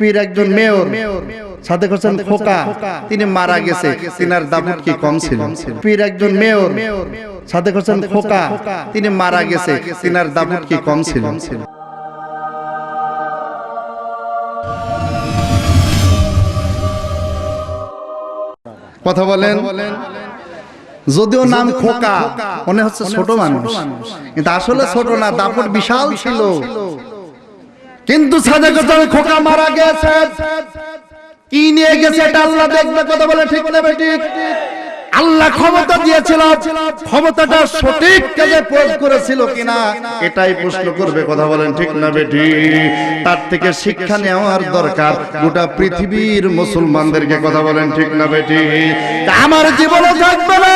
পীর একজন মেয়র সাদেক হোসেন খোকা তিনি মারা গেছে তিনার কি কম ছিল? পীর একজন মেয়র সাদেক হোসেন খোকা তিনি মারা গেছে তিনার কি কম ছিল? কথা বলেন যদিও নাম খোকা মনে হচ্ছে ছোট মানুষ কিন্তু আসলে ছোট না দাপট বিশাল ছিল। কিন্তু হোসেন খোকা মারা গেছে। কি নিয়ে গেছে এটা আল্লাহ দেখবে, কথা বলে ঠিক না ঠিক আল্লাহ ক্ষমতা দিয়েছিল। ক্ষমতাটা সঠিক কাজে প্রয়োগ করেছিল কিনা, এটাই প্রশ্ন করবে, কথা বলেন ঠিক না বেটি তার থেকে শিক্ষা নেওয়ার দরকার, গোটা পৃথিবীর মুসলমানদেরকে, কথা বলেন ঠিক না বেটি আমার জীবনে থাকবে না,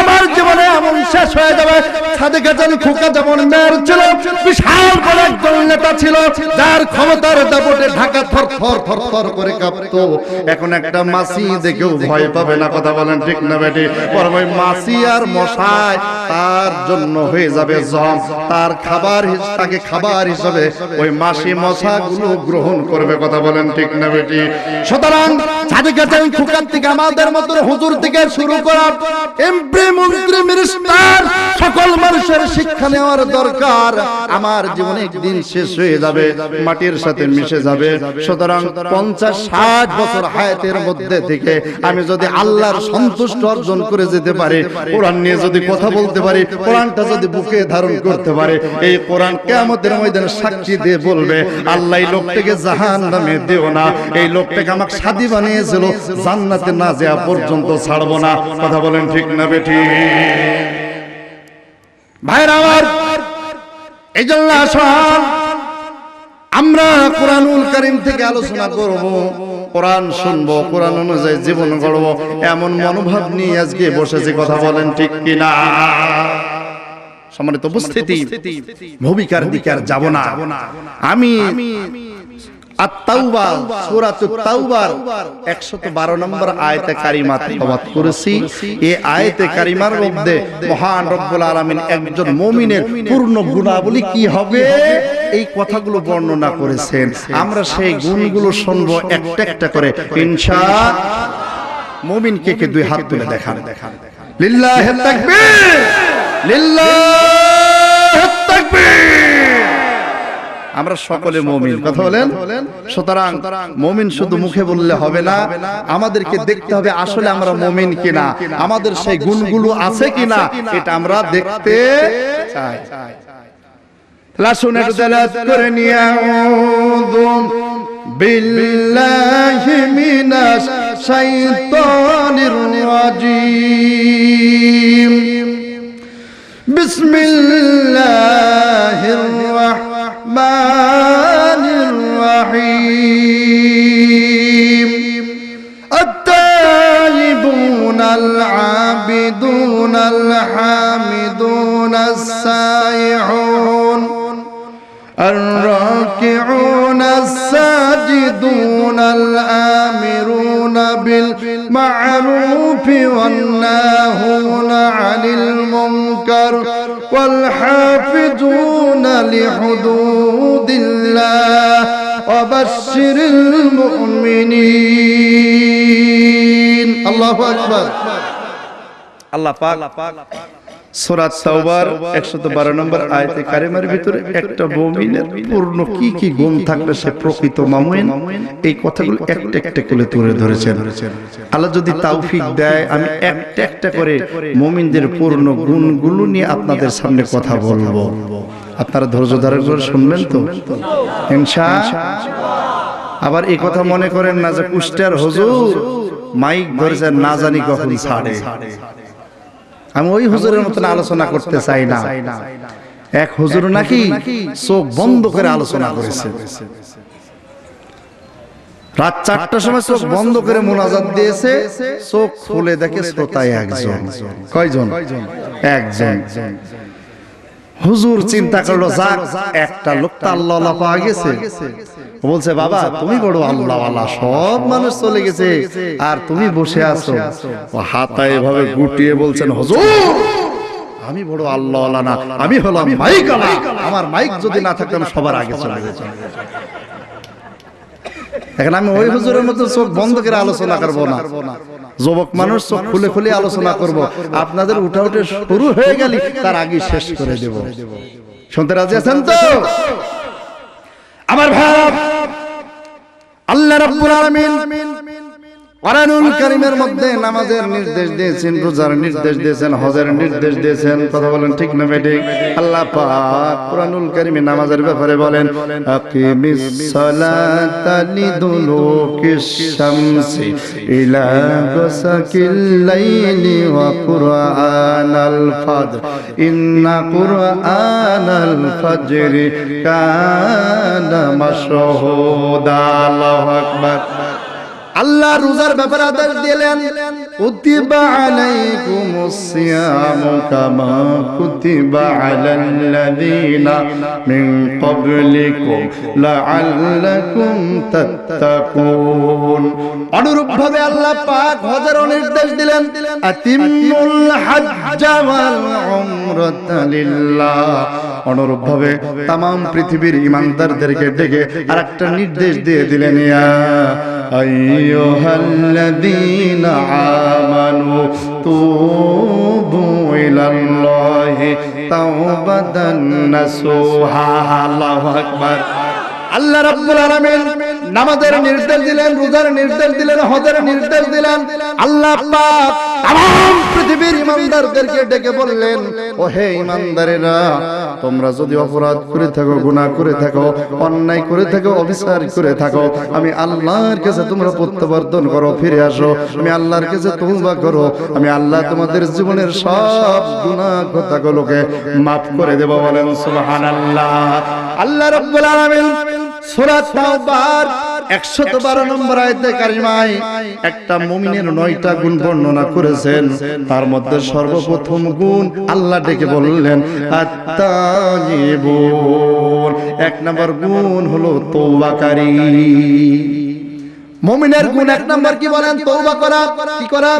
আমার জীবনে এমন শেষ হয়ে যাবে। সাদেক হাসান খোকা যেমন মেয়র ছিল, বিশাল বড় একজন নেতা ছিল, যার ক্ষমতার দাপটে ঢাকা থর থর থর থর করে কাঁপতো। এখন একটা মাসি দেখেও ভয় পাবে না, কথা বলেন ঠিক না বেটি বরং ওই মাসি আর মশাই, তার জন্য হয়ে যাবে জম তার খাবার তাকে খাবার হিসাবে ওই মাসি মশা গুলো গ্রহণ করবে, কথা বলেন ঠিক না বেটি? সুতরাং খোকার থেকে, আমাদের হুজুর থেকে শুরু করা এমপি, মন্ত্রী, মিনিস্টার, সকল মানুষের শিক্ষা নেওয়ার দরকার। আমার জীবনে একদিন শেষ হয়ে যাবে, মাটির সাথে মিশে যাবে। সুতরাং পঞ্চাশ, ষাট বছর হায়াতের মধ্যে থেকে আমি যদি আল্লাহর সন্তুষ্ট করে যেতে পারি। কোরআন নিয়ে যদি কথা বলতে পারি কোরআনটা যদি বুকে ধারণ করতে পারে এই কোরআন কেমতের ময়দানে সাক্ষী দিয়ে বলবে আল্লাহ এই লোকটাকে জাহান নামে দেও না এই লোকটাকে আমাকে সাথী বানিয়েছিল জান্নাতে না যাওয়া পর্যন্ত ছাড়বো না। কথা বলেন ঠিক না বেঠি ভাইরা আমার এই জন্য আসুন আমরা কোরআনুল করিম থেকে আলোচনা করব কোরআন শুনব কোরআন অনুযায়ী জীবন গড়ব এমন মনোভাব নিয়ে আজকে বসেছি কথা বলেন ঠিক কিনা? সম্মানিত উপস্থিতি ভূমিকার দিকে আর যাব না। আমি আত-তাওবা তাওবার 112 নম্বর আয়াতে কারিমা তেলাওয়াত করেছি। এই আয়াতে কারিমার মধ্যে মহান রব্বুল আলামিন একজন মুমিনের পূর্ণ গুণাবলী কি হবে? এই কথাগুলো বর্ণনা করেছেন। আমরা সেই গুণগুলো শুনব একটা একটা করে। ইনশা মুমিন কে কে দুই হাত তুলে দেখান। তাকবীর! আমরা সকলে মমিন। কথা বলেন? সুতরাং মমিন শুধু মুখে বললে হবে না আমাদেরকে দেখতে হবে আসলে আমরা মমিন কিনা আমাদের সেই গুণগুলো আছে কিনা এটা আমরা দেখতে চাই। লাসুনের দালাত করে বিল্লাহি শাইতানির রাজিম। বিসমিল্লাহির الساجدون الآمرون بالمعروف والناهون عن المنكر والحافظون لحدود الله وبشر المؤمنين الله أكبر الله পাক সূরা তাওবার 112 নম্বর আয়াতে কারিমার ভিতরে একটা মুমিনের পূর্ণ কি কি গুণ থাকলে সে প্রকৃত মুমিন? এই কথাগুলো একটা একটা করে তুলে ধরেছেন। আল্লাহ যদি তৌফিক দেয় আমি একটা একটা করে মুমিনদের পূর্ণ গুণগুলো নিয়ে আপনাদের সামনে কথা বলব। আপনারা ধৈর্য ধারণ করে শুনবেন তো? ইনশাআল্লাহ আবার এই কথা মনে করেন না যে কুষ্টার হুজুর মাইক ধরেছেন না জানি কখন ছাড়ে? আমি ওই হুজুরের মতন আলোচনা করতে চাই না। এক হুজুর নাকি চোখ বন্ধ করে আলোচনা করেছে। রাত চারটার সময় চোখ বন্ধ করে মোনাজাত দিয়েছে চোখ খুলে দেখে শ্রোতায় একজন। কয়জন? একজন। হুজুর চিন্তা করল যাক একটা লোক তো আল্লাহ পাওয়া গেছে। বলছে বাবা তুমি বড় আল্লাহ আল্লাহ সব মানুষ চলে গেছে আর তুমি বসে আছো। ও হাতা এভাবে গুটিয়ে বলছেন হুজুর আমি বড় আল্লাহ আল্লাহ না আমি হলাম মাইক আমার মাইক যদি না থাকতাম সবার আগে চলে যেতাম। এখন আমি ওই হুজুরের মতো চোখ বন্ধ করে আলোচনা করব না। যুবক মানুষ চোখ খুলে খুলে আলোচনা করব। আপনাদের উঠা উঠে শুরু হয়ে গেলি তার আগে শেষ করে দেব। শুনতে রাজি আছেন তো? আমার ভাব আল্লাহ রাব্বুল আলামিন কোরআনুল কারীমের মধ্যে নামাজের নির্দেশ দিয়েছেন রোজার নির্দেশ দিয়েছেন হজের নির্দেশ দিয়েছেন কথা বলেন ঠিক না বেটি আল্লাহ পাক কোরআনুল কারীমে নামাজের ব্যাপারে বলেন আকিমিস সালাতা লিদুলুকিশ শামসি ইলা গাসাকিল লাইলি ওয়া কুরআনাল ফাজর। ইন্না কুরআনাল ফাজরি কানা মাশহুদা আল্লাহু আকবার। আল্লাহ রোজার ব্যাপারে আদেশ দিলেন কুতিবা আলাইকুমুস সিয়ামু কামা কুতিবা আলাল্লাযীনা মিন ক্বাবলিকুম লাআল্লাকুম তাত্তাকুন। অনুরূপভাবে আল্লাহ পাক হজের নির্দেশ দিলেন, আতিমুল হজ্জ ওয়াল উমরাতা লিল্লাহ। অনুরূপভাবে তাম পৃথিবীর ইমানদারদেরকে ডেকে আরেকটা নির্দেশ দিয়ে দিলেন, ইয়া আইয়ুহাল্লাযীনা توبوا إلى الله توبة নাসুহা الله أكبر. আল্লাহ রাব্বুল আলামিন নামাজের নির্দেশ দিলেন, রোজার নির্দেশ দিলেন, হজের নির্দেশ দিলেন। আল্লাহ পাক ফিরে আসো, আমি করো, আমি আল্লাহ তোমাদের জীবনের সব গুনাহ কথাগুলোকে মাফ করে দেব। বলেন, সুবহানাল্লাহ। আল্লাহ রাব্বুল আলামিন সূরা 112 নম্বর আয়াতে কারিমায় একটা মুমিনের নয়টা গুণ বর্ণনা করেছেন। তার মধ্যে সর্বপ্রথম গুণ আল্লাহ ডেকে বললেন এক নম্বর গুণ হলো তওবাকারী। মুমিনের গুণ এক নম্বর কি বলেন? তওবা করা, কি করা?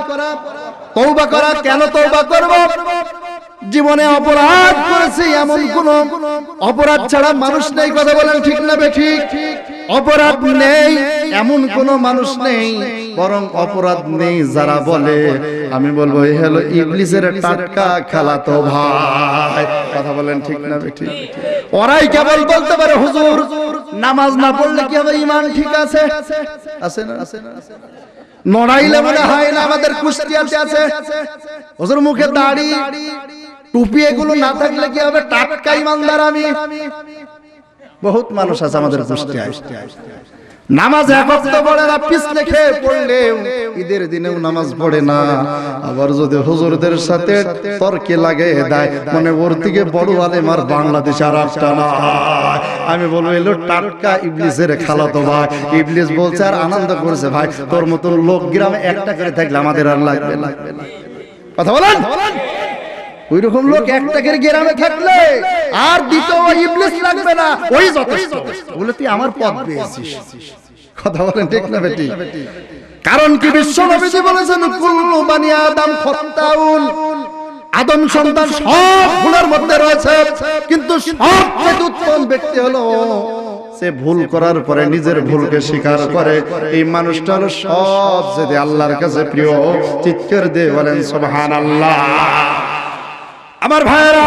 তওবা করা, কেন তওবা করব? জীবনে অপরাধ করেছি এমন কোন অপরাধ ছাড়া মানুষ নেই, কথা বলেন ঠিক না বে ঠিক? অপরাধ নেই এমন কোন মানুষ নেই বরং অপরাধ নেই যারা বলে আমি বলব এই হলো ইবলিসের টাটকা খেলা তো ভাই। কথা বলেন ঠিক না ঠিক। ওরাই কেবল বলতে পারে হুজুর নামাজ না পড়লে কি হবে? ইমান ঠিক আছে? আছে না? আছে না নড়াইলে মনে হয় না আমাদের কুষ্টিয়াতে আছে। হুজুর মুখে দাড়ি টুপি এগুলো না থাকলে কি হবে? টাটকা ইমানদার আমি। বহুত মানুষ আছে আমাদের কুষ্টিয়ায় নামাজ এক ওয়াক্ত পড়ে না পিছলে খেয়ে পড়লেও ঈদের দিনেও নামাজ পড়ে না। আবার যদি হুজুরদের সাথে তর্কে লাগে দেয় মানে ওর থেকে বড় আলেম আর বাংলাদেশ আর একটা না আমি বলব এলো টাটকা ইবলিসের খালাতো ভাই। ইবলিস বলছে আর আনন্দ করছে ভাই। তোর মতন লোক গ্রামে একটা করে থাকলে আমাদের আর লাগবে না। কথা বলেন? ওই রকম লোক একটা করে গ্রামে থাকলে আর দ্বিতীয় ইবলিস লাগবে না। ওই যথেষ্ট। বলে তুই আমার পদ পেয়েছিস। কথা বলেন ঠিক না বেটি? কারণ কি বিশ্ব নবীজি বলেছেন কুল্লু বানি আদম খত্তাউন আদম সন্তান সব ভুলের মধ্যে রয়েছে। কিন্তু সবচেয়ে উত্তম ব্যক্তি হলো সে ভুল করার পরে নিজের ভুলকে স্বীকার করে এই মানুষটার সব যদি আল্লাহর কাছে প্রিয় চিৎকার দিয়ে বলেন সুবহানাল্লাহ। আমার ভাইয়েরা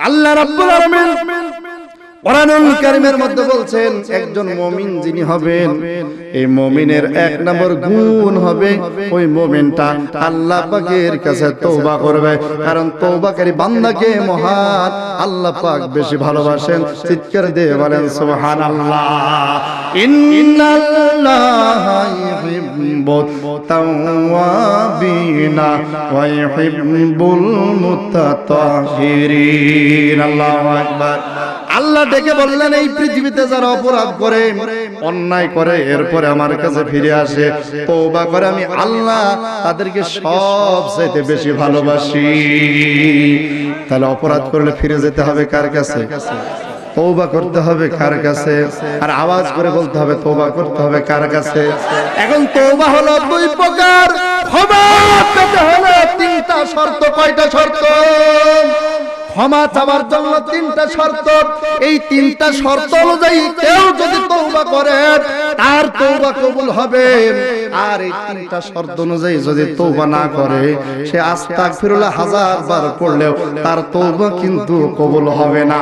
আল্লাহ রাব্বুল আলামিন কোরআনুল কারীমের মধ্যে বলছেন একজন মুমিন যিনি হবেন এই মুমিনের এক নম্বর গুণ হবে ওই মুমিনটা আল্লাহ পাকের কাছে তওবা করবে। কারণ তওবাকারী বান্দাকে মহান আল্লাহ পাক বেশি ভালোবাসেন। চিৎকার দিয়ে বলেন সুবহানাল্লাহ। ইন্নাল্লাহা ইউহিব্বুত তাওয়াবিনা ওয়া ইউহিব্বুল মুতাতাহিরিন আল্লাহু আকবার। আল্লাহ ডেকে বললেন, এই পৃথিবীতে যারা অপরাধ করে, অন্যায় করে, এরপরে আমার কাছে ফিরে আসে, তওবা করে, আমি আল্লাহ তাদেরকে সব চাইতে বেশি ভালোবাসি। তাহলে অপরাধ করলে ফিরে যেতে হবে কার কাছে? তৌবা করতে হবে কার কাছে? আর আওয়াজ করে বলতে হবে তৌবা করতে হবে কার কাছে? এখন তৌবা হলো দুই প্রকার। পেতে হলে তিনটা শর্ত, কয়টা শর্ত? ক্ষমা চাওয়ার জন্য তিনটা শর্ত। এই তিনটা শর্ত অনুযায়ী কেউ যদি তৌবা করে, তার তৌবা কবুল হবে। আর এই তিনটা শর্ত অনুযায়ী যদি তৌবা না করে, সে আস্তাগফিরুল্লাহ হাজার বার পড়লেও তার তৌবা কিন্তু কবুল হবে না।